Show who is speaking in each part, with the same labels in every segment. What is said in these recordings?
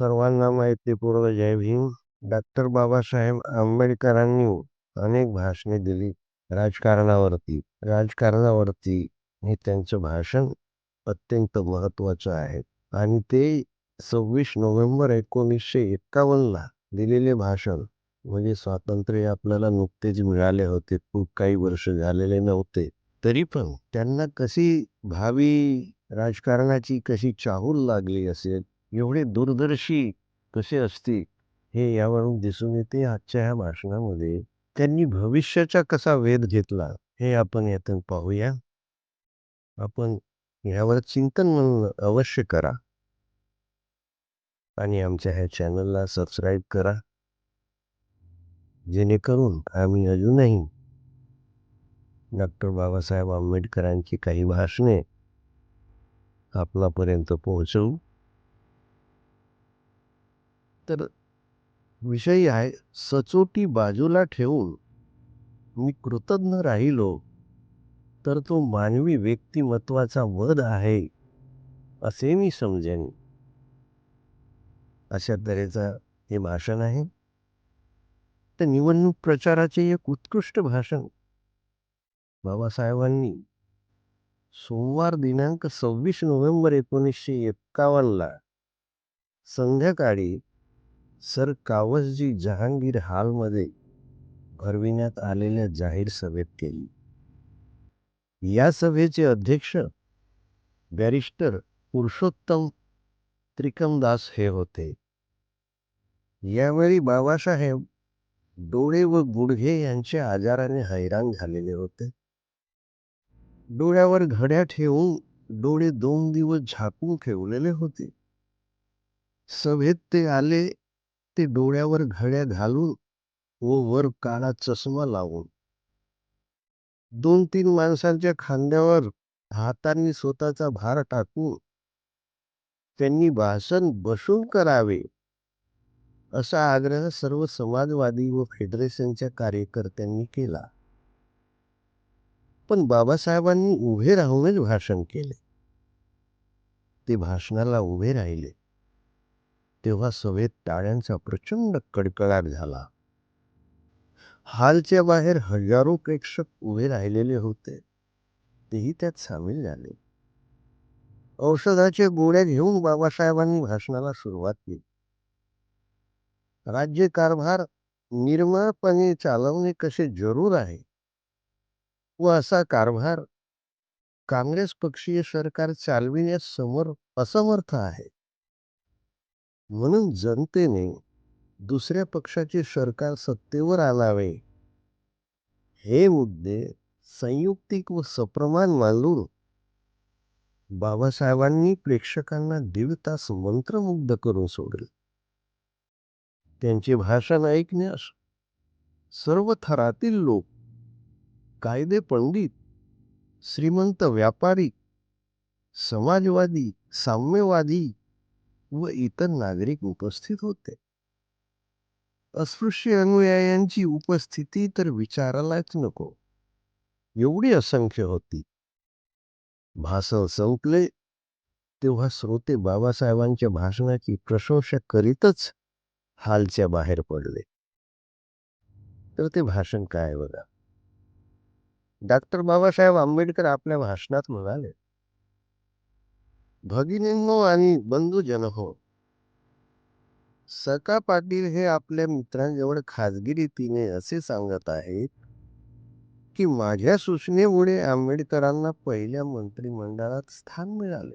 Speaker 1: सर्वांना माहितीपूर्व जय भीम. डॉक्टर बाबासाहेब आंबेडकरांनी अनेक भाषणे दिली राजकारणावरती. राजकारणावरती हे त्यांचं भाषण अत्यंत महत्त्वाचं आहे. आणि ते सव्वीस नोव्हेंबर एकोणीसशे एक्कावन्नला दिलेले भाषण म्हणजे स्वातंत्र्य आपल्याला नुकतेच मिळाले होते. खूप काही वर्ष झालेले नव्हते. तरी पण त्यांना कशी भावी राजकारणाची कशी चाहूल लागली असेल एवढे दूरदर्शी कसे असतील हे यावरून दिसून येते. आजच्या ह्या भाषणामध्ये त्यांनी भविष्याचा कसा वेध घेतला हे आपण यातून पाहूया. आपण यावर चिंतन म्हणून अवश्य करा. आणि आमच्या ह्या चॅनलला सबस्क्राईब करा. जेणेकरून आम्ही अजूनही डॉक्टर बाबासाहेब आंबेडकरांची काही भाषणे आपल्यापर्यंत पोहोचवू. तर विषय आहे. सचोटी बाजूला ठेवून मी कृतज्ञ राहिलो तर तो मानवी व्यक्तिमत्वाचा वध आहे असे मी समजेन. अशा तऱ्हेचा हे भाषण आहे. तर निवडणूक प्रचाराचे एक उत्कृष्ट भाषण. बाबासाहेबांनी सोमवार दिनांक सव्वीस नोव्हेंबर एकोणीसशे एक्कावन्नला संध्याकाळी सर कावसजी जहांगीर हॉलमध्ये भरविण्यात आलेल्या जाहीर सभेत केली. या सभेचे अध्यक्ष बॅरिस्टर पुरुषोत्तम त्रिकमदास हे होते. यावेळी बाबासाहेब डोळे व गुडघे यांच्या आजाराने हैराण झालेले होते. डोळ्यावर घड्या ठेवून डोळे दोन दिवस झाकून ठेवलेले होते. सभेत ते आले ते डोळ्यावर घड्या घालून व वर काळा चष्मा लावून. दोन तीन माणसांच्या खांद्यावर हातांनी स्वतःचा भार टाकून त्यांनी भाषण बसून करावे असा आग्रह सर्व समाजवादी व फेडरेशनच्या कार्यकर्त्यांनी केला. पण बाबासाहेबांनी उभे राहूनच भाषण केले. ते भाषणाला उभे राहिले. तेव्हा सभेत टाळ्यांचा प्रचंड कडकडाट झाला. हालच्या बाहेर हजारो प्रेक्षक उभे राहिलेले होते. तेही त्यात सामील झाले. औषधाचे गोळ्या घेऊन बाबासाहेबांनी भाषणाला सुरुवात केली. राज्य कारभार निर्मळपणे चालवणे कसे जरूर आहे? व असा कारभार काँग्रेस पक्षीय सरकार चालविण्यास समोर असमर्थ आहे? म्हणून जनतेने दुसऱ्या पक्षाचे सरकार सत्तेवर आणावे. हे मुद्दे संयुक्तिक व सप्रमाण मानून बाबासाहेबांनी प्रेक्षकांना दीड तास मंत्रमुग्ध करून सोडले. त्यांचे भाषण ऐकण्यास सर्व थरातील लोक कायदे पंडित श्रीमंत व्यापारी समाजवादी साम्यवादी व इतर नागरिक उपस्थित होते. अस्पृश्य अनुयायांची उपस्थिती तर विचारायलाच नको. एवढी असंख्य होती. भाषण संपले तेव्हा श्रोते बाबासाहेबांच्या भाषणाची प्रशंसा करीतच हालच्या बाहेर पडले. तर ते भाषण काय बघा? डॉक्टर बाबासाहेब आंबेडकर आपल्या भाषणात म्हणाले भगिनींनो आणि बंधूजन हो सका पाटील हे आपल्या मित्रांजवळ खाजगी रीतीने असे सांगत आहेत की माझ्या सूचनेमुळे आंबेडकरांना पहिल्या मंत्रिमंडळात स्थान मिळाले.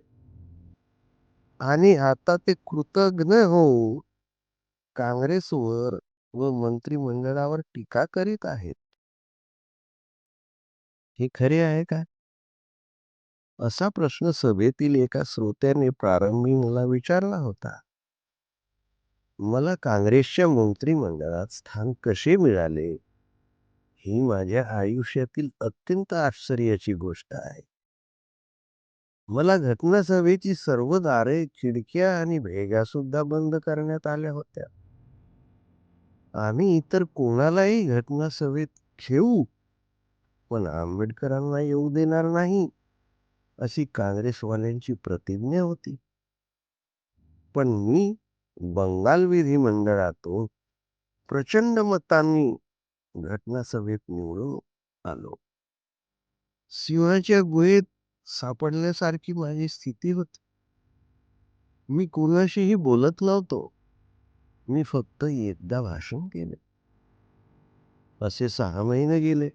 Speaker 1: आणि आता ते कृतज्ञ होऊन काँग्रेसवर व मंत्रिमंडळावर टीका करीत आहेत. हे खरे आहे का? असा प्रश्न सभेतील एका श्रोत्याने प्रारंभी मला विचारला होता. मला काँग्रेसच्या मंत्रिमंडळात स्थान कसे मिळाले? ही माझ्या आयुष्यातील अत्यंत आश्चर्याची गोष्ट आहे. मला घटनासभेची सर्व दारे खिडक्या आणि भेगा सुद्धा बंद करण्यात आल्या होत्या. आम्ही इतर कोणालाही घटनासभेत घेऊ पण आंबेडकरांना येऊ देणार नाही. अशी काँग्रेसवाल्यांची प्रतिज्ञा होती. पण मी बंगाल विधिमंडळातून प्रचंड मतांनी घटनासभेत निवडून आलो. सिंहाच्या गुहेत सापडल्यासारखी माझी स्थिती होती. मी कोणाशीही बोलत नव्हतो. मी फक्त एकदा भाषण केले. असे सहा महिने गेले.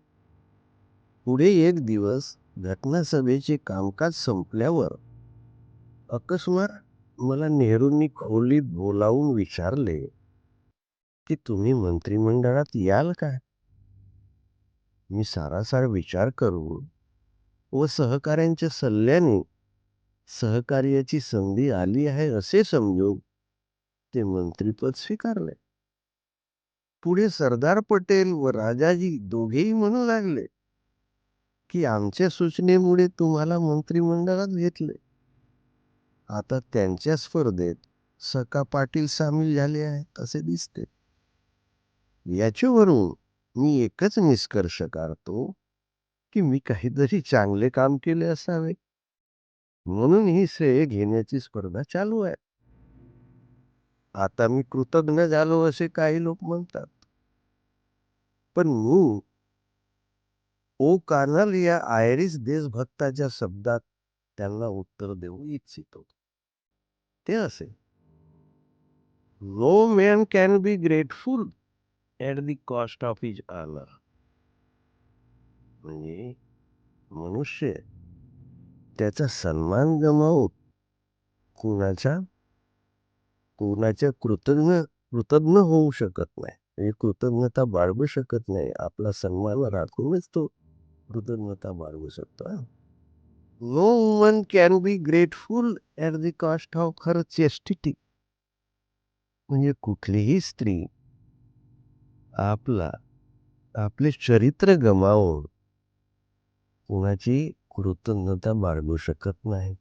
Speaker 1: पुढे एक दिवस घटनासभेचे कामकाज संपल्यावर अकस्मात मला नेहरूंनी खोलीत बोलावून विचारले की तुम्ही मंत्रिमंडळात याल का मी सारासार विचार करून व सहकाऱ्यांच्या सल्ल्याने सहकार्याची संधी आली आहे असे समजून ते मंत्रीपद स्वीकारले. पुढे सरदार पटेल व राजाजी दोघेही म्हणू लागले. की आमच्या सूचनेमुळे तुम्हाला मंत्रिमंडळात घेतले आता त्यांच्या स्पर्धेत सका पाटील सामील झाले आहेत असे दिसते. याच्यावरून मी एकच निष्कर्ष काढतो की मी काहीतरी चांगले काम केले असावे. म्हणून ही श्रेय घेण्याची स्पर्धा चालू आहे. आता मी कृतज्ञ झालो असे काही लोक म्हणतात. पण मी ओ कानल या आयरिश देशभक्ताच्या शब्दात त्यांना उत्तर देऊ इच्छितो. ते असे. No man can be grateful at the cost of is honour म्हणजे मनुष्य त्याचा सन्मान गमावून कुणाच्या कुणाच्या कृतज्ञ कृतज्ञ होऊ शकत नाही. म्हणजे कृतज्ञता बाळगू शकत नाही. आपला सन्मान राखूनच तो कृतज्ञता बाळगू शकतो no one can be grateful at the cost of her chastity म्हणजे कुठलीही स्त्री आपला आपले चरित्र गमावून कुणाची कृतज्ञता बाळगू शकत नाही.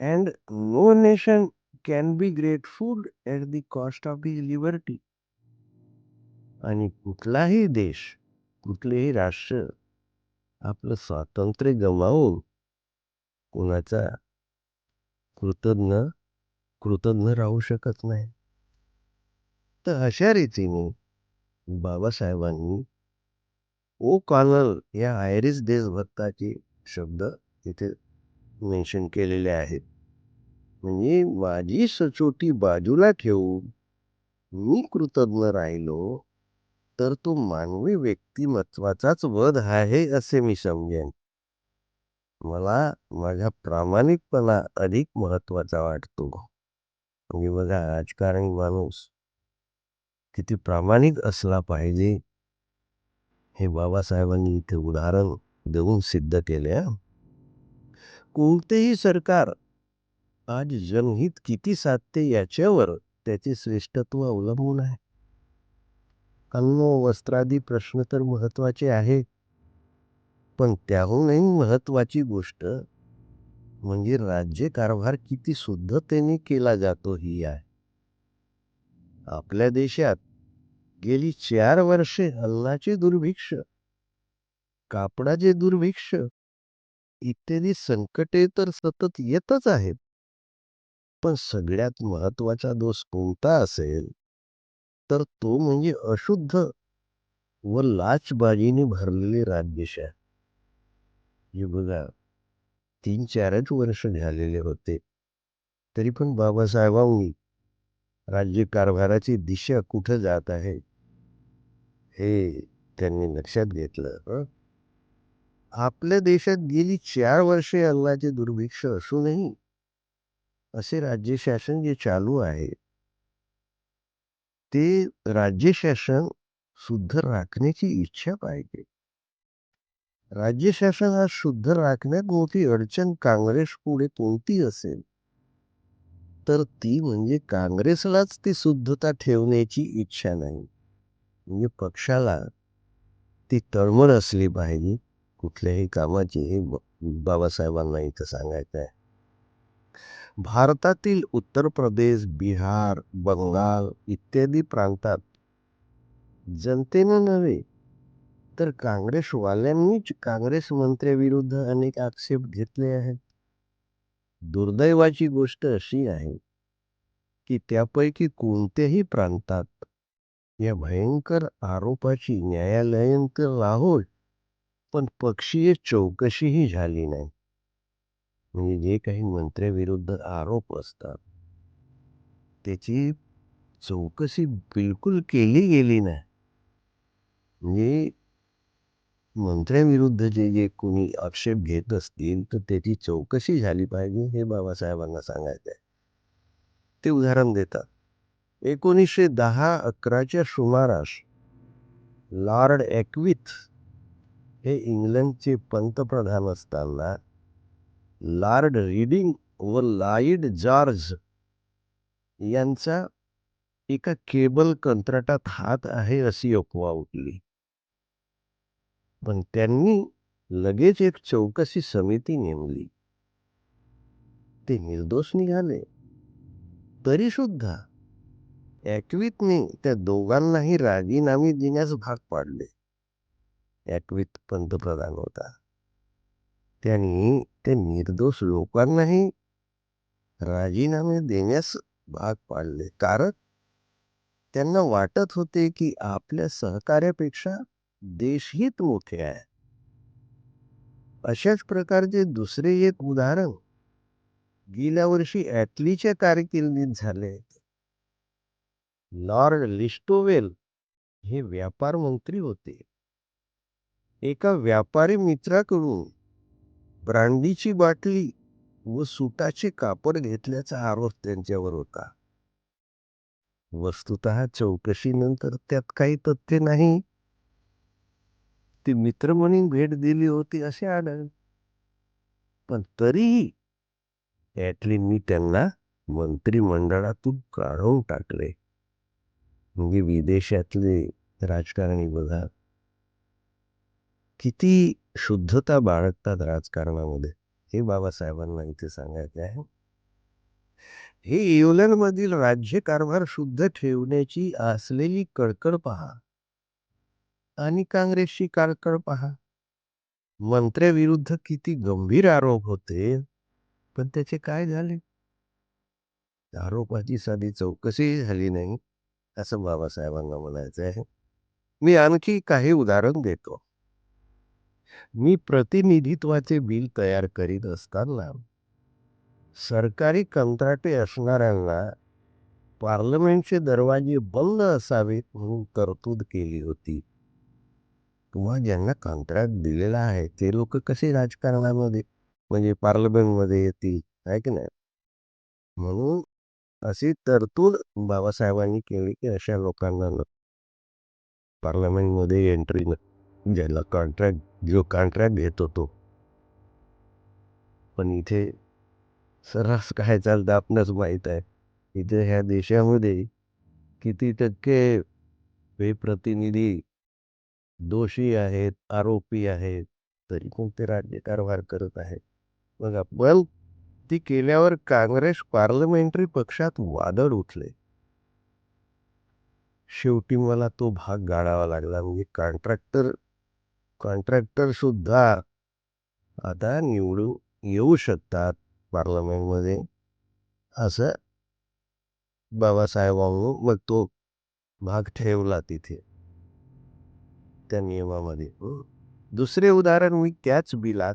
Speaker 1: And no nation can be grateful at the cost of his liberty आणि कुठलाही देश कुठलेही राष्ट्र आपलं स्वातंत्र्य गमावून कुणाचा कृतज्ञ कृतज्ञ राहू शकत नाही. तर अशा रीतीने बाबासाहेबांनी ओ कॉनल या आयरिश देशभक्ताचे शब्द इथे मेन्शन केलेले आहेत. म्हणजे माझी सचोटी बाजूला ठेवून मी कृतज्ञ राहिलो तर तो मानवी व्यक्तिमत्वाचाच वध आहे असे मी समजेन. मला माझा प्रामाणिकपणा अधिक महत्त्वाचा वाटतो. मी बघा राजकारणी माणूस किती प्रामाणिक असला पाहिजे. हे बाबासाहेबांनी इथे उदाहरण देऊन सिद्ध केले कोणतेही सरकार आज जनहित किती साधते याच्यावर त्याचे श्रेष्ठत्व अवलंबून आहे. अन्न वस्त्रादी प्रश्न तर महत्त्वाचे आहे. पण त्याहूनही महत्वाची गोष्ट म्हणजे राज्यकारभार किती शुद्धतेने केला जातो ही आहे. आपल्या देशात गेली चार वर्षे हल्लाचे दुर्भिक्ष कापडाचे दुर्भिक्ष इत्यादी संकटे तर सतत येतच आहेत. पण सगळ्यात महत्त्वाचा दोष कोणता असेल? तर तो म्हणजे अशुद्ध व लाचबाजीने भरलेले राज्यशाही हे बघा तीन चारच वर्ष झालेले होते. तरी पण बाबासाहेबांनी राज्य कारभाराची दिशा कुठं जात आहे हे त्यांनी लक्षात घेतलं आपल्या देशात गेली चार वर्षे अन्नाचे दुर्भिक्ष असूनही असे राज्य शासन जे चालू आहे ते राज्य शासन शुद्ध राखण्याची इच्छा पाहिजे. राज्य शासन हा शुद्ध राखण्यात मोठी अडचण काँग्रेस पुढे कोणती असेल? तर ती म्हणजे काँग्रेसलाच ती शुद्धता ठेवण्याची इच्छा नाही. म्हणजे पक्षाला ती तळमळ असली पाहिजे. कुठल्याही कामाची हे बाबासाहेबांना इथं सांगायचं आहे भारतातील उत्तर प्रदेश बिहार बंगाल इत्यादी प्रांतात जनतेनं नव्हे तर काँग्रेसवाल्यांनीच काँग्रेस मंत्र्याविरुद्ध अनेक आक्षेप घेतले आहेत. दुर्दैवाची गोष्ट अशी आहे की त्यापैकी कोणत्याही प्रांतात या भयंकर आरोपाची न्यायालयीन तर राहोल पण पक्षीय चौकशीही झाली नाही. म्हणजे जे काही मंत्र्याविरुद्ध आरोप असतात. त्याची चौकशी बिलकुल केली गेली नाही. म्हणजे मंत्र्याविरुद्ध जे जे कोणी आक्षेप घेत असतील तर त्याची चौकशी झाली पाहिजे हे बाबासाहेबांना सांगायचं आहे ते उदाहरण देतात. एकोणीसशे दहा अकराच्या सुमारास लॉर्ड ॲक्विथ हे इंग्लंडचे पंतप्रधान असताना लॉर्ड रीडिंग व लाईड जॉर्ज यांचा एका केबल कंत्राटात हात आहे अशी अफवा उठली. पण त्यांनी लगेच एक चौकशी समिती नेमली. ते निर्दोष निघाले. तरी सुद्धा ॲक्वितने त्या दोघांनाही राजीनामे देण्यास भाग पाडले. ॲक्वित पंतप्रधान होता. त्यांनी त्या निर्दोष लोकांनाही राजीनामे देण्यास भाग पाडले. कारण त्यांना वाटत होते की आपल्या सहकार्यापेक्षा देशहित मोठे आहे. अशाच प्रकारचे दुसरे एक उदाहरण गेल्या वर्षी ॲटलीच्या कारकिर्दीत झाले लॉर्ड लिस्टोवेल हे व्यापार मंत्री होते. एका व्यापारी मित्राकडून ब्रांडीची बाटली व सुताचे कापड घेतल्याचा आरोप त्यांच्यावर होता. वस्तुत चौकशीनंतर त्यात काही तथ्य नाही. ती मित्र म्हणून भेट दिली होती असे आढळ पण तरीही मी त्यांना मंत्रिमंडळातून काढून टाकले. म्हणजे विदेशातले राजकारणी बघा. किती शुद्धता बाळगतात राजकारणामध्ये? हे बाबासाहेबांना इथे सांगायचे आहे. हे इंग्लंडमधील राज्यकारभार शुद्ध ठेवण्याची असलेली कळकळ पहा. आणि काँग्रेसची काळकळ पहा. मंत्र्याविरुद्ध किती गंभीर आरोप होते पण त्याचे काय झाले? आरोपाची साधी चौकशी झाली नाही असं बाबासाहेबांना म्हणायचं आहे. मी आणखी काही उदाहरण देतो. मी प्रतिनिधित्वाचे बिल तयार करीत असताना सरकारी कंत्राटे असणाऱ्यांना पार्लमेंटचे दरवाजे बंद असावेत म्हणून तरतूद केली होती. किंवा ज्यांना कंत्राट दिलेला आहे ते लोक कसे राजकारणामध्ये म्हणजे पार्लमेंटमध्ये येतील आहे की नाही? म्हणून अशी तरतूद बाबासाहेबांनी केली की अशा लोकांना पार्लमेंटमध्ये एंट्री म्हणजे ज्याला कॉन्ट्रॅक्ट जो कॉन्ट्रॅक्ट घेत होतो पण इथे सर्रास काय चालतं आपणच माहीत आहे. इथे ह्या देशामध्ये किती टक्के हे प्रतिनिधी दोषी आहेत आरोपी आहेत तरी कोणते राज्यकारभार करत आहेत मग आपण ती केल्यावर काँग्रेस पार्लमेंटरी पक्षात वादळ उठले. शेवटी मला तो भाग गाळावा लागला. म्हणजे कॉन्ट्रॅक्टर कॉन्ट्रॅक्टर सुद्धा आता निवडून येऊ शकतात पार्लमेंटमध्ये असं बाबासाहेबांनी मग तो भाग ठेवला तिथे त्या नियमामध्ये. दुसरे उदाहरण मी त्याच बिलात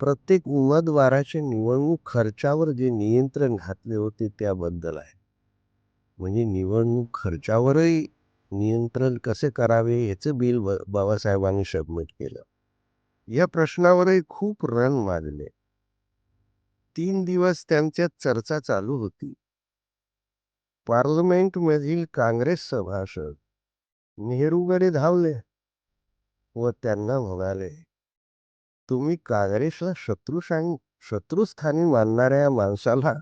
Speaker 1: प्रत्येक उमेदवाराच्या निवडणूक खर्चावर जे नियंत्रण घातले होते त्याबद्दल आहे. म्हणजे निवडणूक खर्चावरही नियंत्रण कसे करावे याचं बिल बाबासाहेबांनी सबमिट केलं. या प्रश्नावरही खूप रन मारले तीन दिवस त्यांच्यात चर्चा चालू होती. पार्लमेंट मधील काँग्रेस सभासद नेहरूकडे धावले व त्यांना म्हणाले तुम्ही काँग्रेसला शत्रू शत्रुस्थानी मानणाऱ्या माणसाला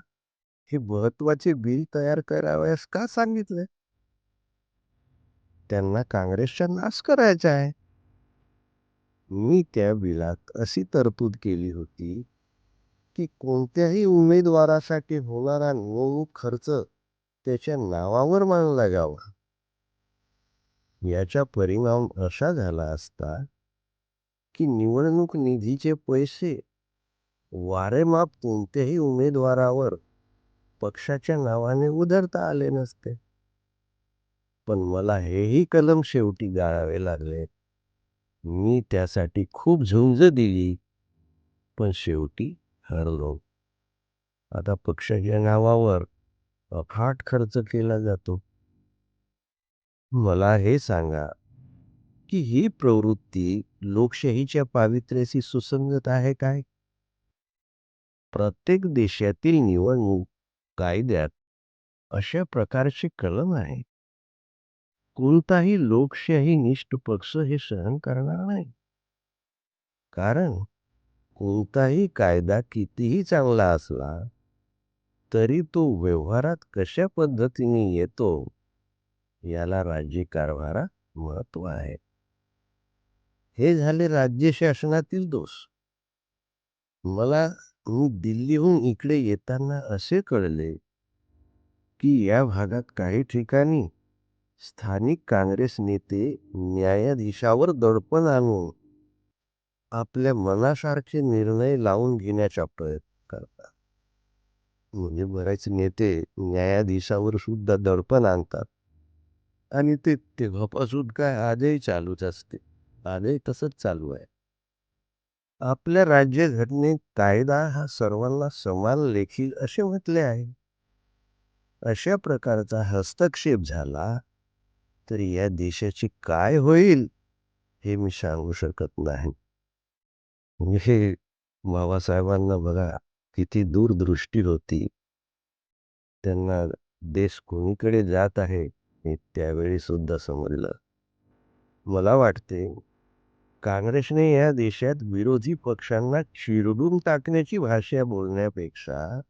Speaker 1: हे महत्त्वाचे बिल तयार करावयास का सांगितले त्यांना काँग्रेसचा नाश करायचा आहे. मी त्या बिलात अशी तरतूद केली होती की कोणत्याही उमेदवारासाठी होणारा निवडणूक खर्च त्याच्या नावावर मानला जावा. याचा परिणाम असा झाला असता की निवडणूक निधीचे पैसे वारेमाप कोणत्याही उमेदवारावर पक्षाच्या नावाने उधरता आले नसते. पण मला हेही कलम शेवटी गाळावे लागले. मी त्यासाठी खूप झुंज दिली पण शेवटी हरलो. आता पक्षाच्या नावावर अफाट खर्च केला जातो. मला हे सांगा की ही प्रवृत्ती लोकशाहीच्या पावित्र्याशी सुसंगत आहे काय? प्रत्येक देशातील निवडणूक कायद्यात अशा प्रकारचे कलम आहे कोणताही लोकशाही निष्ठ पक्ष हे सहन करणार नाही. कारण कोणताही कायदा कितीही चांगला असला तरी तो व्यवहारात कशा पद्धतीने येतो याला राज्य कारभारात महत्त्व आहे. हे झाले राज्य शासनातील दोष. मला मी दिल्लीहून इकडे येताना असे कळले की या भागात काही ठिकाणी स्थानिक काँग्रेस नेते न्यायाधीशावर दडपण आणून आपल्या मनासारखे निर्णय लावून घेण्याचा प्रयत्न करतात. म्हणजे बरेच नेते न्यायाधीशावर सुद्धा दडपण आणतात. आणि ते तेव्हापासून काय आजही चालूच असते. आजही तसंच चालू आहे. आपल्या राज्यघटनेत कायदा हा सर्वांना समान लेखी असे म्हटले आहे. अशा प्रकारचा हस्तक्षेप झाला तर या देशाची काय होईल हे मी सांगू शकत नाही. म्हणजे बाबासाहेबांना बघा किती दूरदृष्टी होती. त्यांना देश कोणीकडे जात आहे हे त्यावेळी सुद्धा समजलं. मला वाटते काँग्रेसने या देशात विरोधी पक्षांना चिरडून टाकण्याची भाषा बोलण्यापेक्षा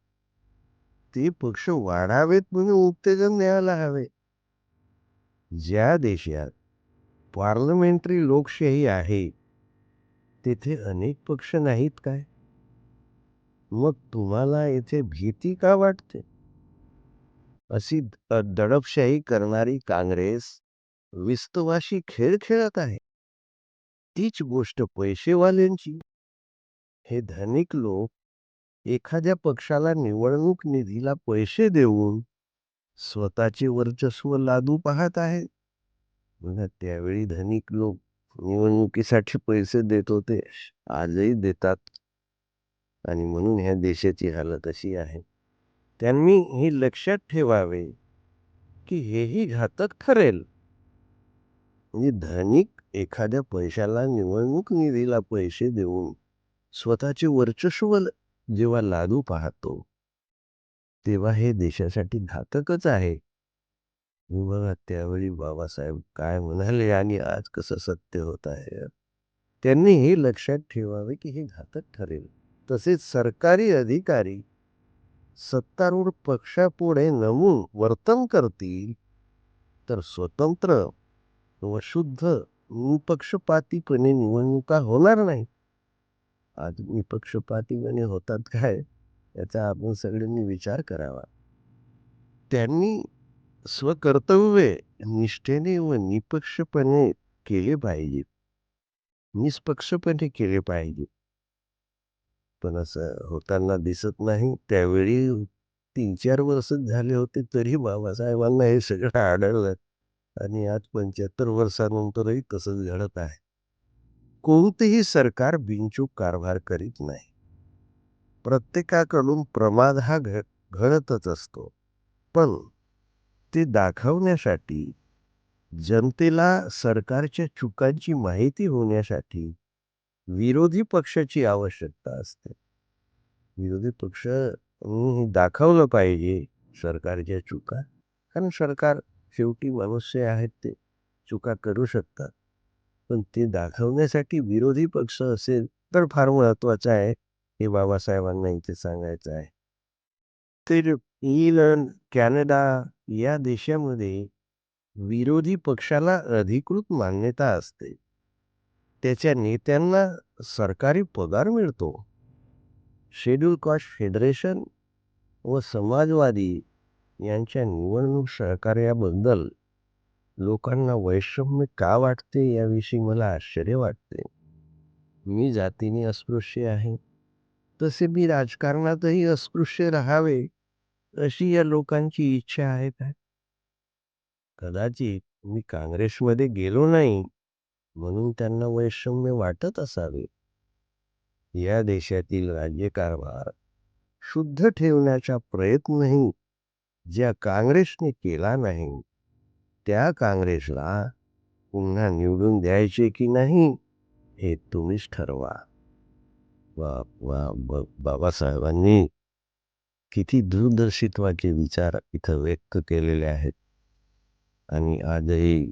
Speaker 1: ते पक्ष वाढावेत म्हणून उत्तेजन द्यायला हवे. ज्या देशात पार्लमेंटरी लोकशाही आहे तेथे अनेक पक्ष नाहीत काय? मग तुम्हाला येथे भीती का वाटते? अशी दडपशाही करणारी काँग्रेस विस्तवाशी खेळ खेळत आहे. तीच गोष्ट पैसेवाल्यांची. हे धनिक लोक एखाद्या पक्षाला निवडणूक निधीला पैसे देऊन स्वतःचे वर्चस्व लादू पाहत आहेत बघा त्यावेळी धनिक लोक निवडणुकीसाठी पैसे देत होते आजही देतात. आणि म्हणून ह्या देशाची हालत अशी आहे. त्यांनी हे लक्षात ठेवावे की हेही घातक ठरेल. म्हणजे धनिक एखाद्या पैशाला निवडणूक निधीला पैसे देऊन स्वतःचे वर्चस्व जेव्हा लादू पाहतो तेव्हा हे देशासाठी घातकच आहे. बघा त्यावेळी बाबासाहेब काय म्हणाले आणि आज कसं सत्य होत आहे? त्यांनी हे लक्षात ठेवावे की हे घातक ठरेल. तसेच सरकारी अधिकारी सत्तारूढ पक्षापुढे नमून वर्तन करतील तर स्वतंत्र व शुद्ध निपक्षपातीपणे निवडणुका होणार नाही आज निपक्षपातीपणे होतात काय? याचा आपण सगळ्यांनी विचार करावा. त्यांनी स्वकर्तव्य निष्ठेने व निपक्षपणे केले पाहिजे निष्पक्षपणे केले पाहिजे पण असं होताना दिसत नाही. त्यावेळी तीन चार वर्ष झाले होते तरी बाबासाहेबांना हे सगळं आढळलं. आणि आज पंच्याहत्तर वर्षानंतरही तसंच घडत आहे. कोणतेही सरकार बिनचूक कारभार करीत नाही. प्रत्येकाकडून प्रमाद हा घ घडतच असतो. पण ते दाखवण्यासाठी जनतेला सरकारच्या चुकांची माहिती होण्यासाठी विरोधी पक्षाची आवश्यकता असते. विरोधी पक्ष दाखवलं पाहिजे सरकारच्या चुका. कारण सरकार शेवटी मनुष्य आहेत ते. चुका करू शकतात. पण ते दाखवण्यासाठी विरोधी पक्ष असेल तर फार महत्वाचं आहे. हे बाबासाहेबांना इथे सांगायचं आहे. तर इंग्लंड कॅनडा या देशामध्ये विरोधी पक्षाला अधिकृत मान्यता असते. त्याच्या नेत्यांना सरकारी पगार मिळतो. शेड्यूल कास्ट फेडरेशन व समाजवादी यांच्या निवडणूक सहकार्याबद्दल लोकांना वैषम्य का वाटते याविषयी मला आश्चर्य वाटते. मी जातीने अस्पृश्य आहे. तसे मी राजकारणातही अस्पृश्य राहावे अशी या लोकांची इच्छा आहे काय कदाचित मी काँग्रेसमध्ये गेलो नाही म्हणून त्यांना वैषम्य वाटत असावे. या देशातील राज्यकारभार शुद्ध ठेवण्याचा प्रयत्नही ज्या काँग्रेसने केला नाही त्या काँग्रेसला पुन्हा निवडून द्यायचे की नाही हे तुम्हीच ठरवा. बा वा ब- बाबासाहेबांनी किती दूरदर्शित्वाचे विचार इथं व्यक्त केलेले आहेत. आणि आजही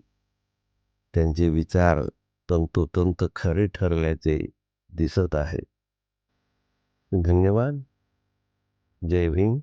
Speaker 1: त्यांचे विचार तंतोतंत खरे ठरल्याचे दिसत आहे. धन्यवाद. जय भीम.